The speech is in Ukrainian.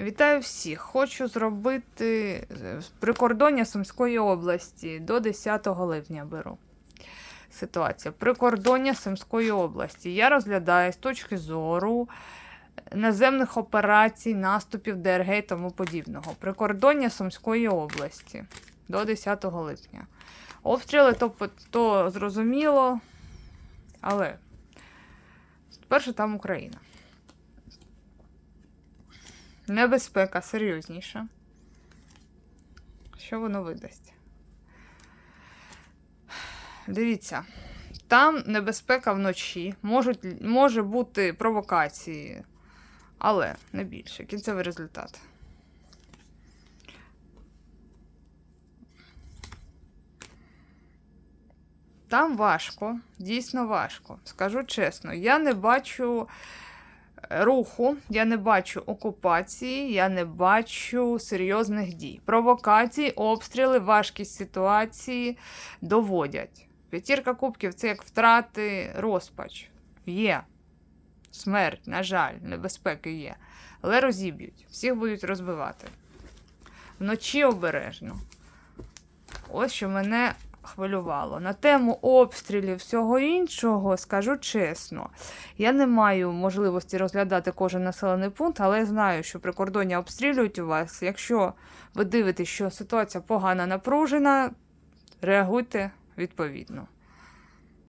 Вітаю всіх! Хочу зробити е, прикордоння Сумської області до 10 липня беру. Ситуація. Прикордоння Сумської області. Я розглядаю з точки зору наземних операцій, наступів ДРГ і тому подібного. Прикордоння Сумської області до 10 липня. Обстріли то, то зрозуміло, але перше там Україна. Небезпека серйозніша. Що воно видасть? Дивіться, там небезпека вночі, можуть, може бути провокації, але не більше. Кінцевий результат. Там важко, дійсно важко. Скажу чесно, я не бачу руху, я не бачу окупації, я не бачу серйозних дій. Провокації, обстріли, важкість ситуації доводять. П'ятірка кубків це як втрати, розпач. Є. Смерть, на жаль, небезпеки є. Але розіб'ють, всіх будуть розбивати. Вночі обережно. Ось що мене хвилювало. На тему обстрілів всього іншого, скажу чесно, я не маю можливості розглядати кожен населений пункт, але я знаю, що прикордоння обстрілюють у вас. Якщо ви дивитесь, що ситуація погана напружена, реагуйте відповідно.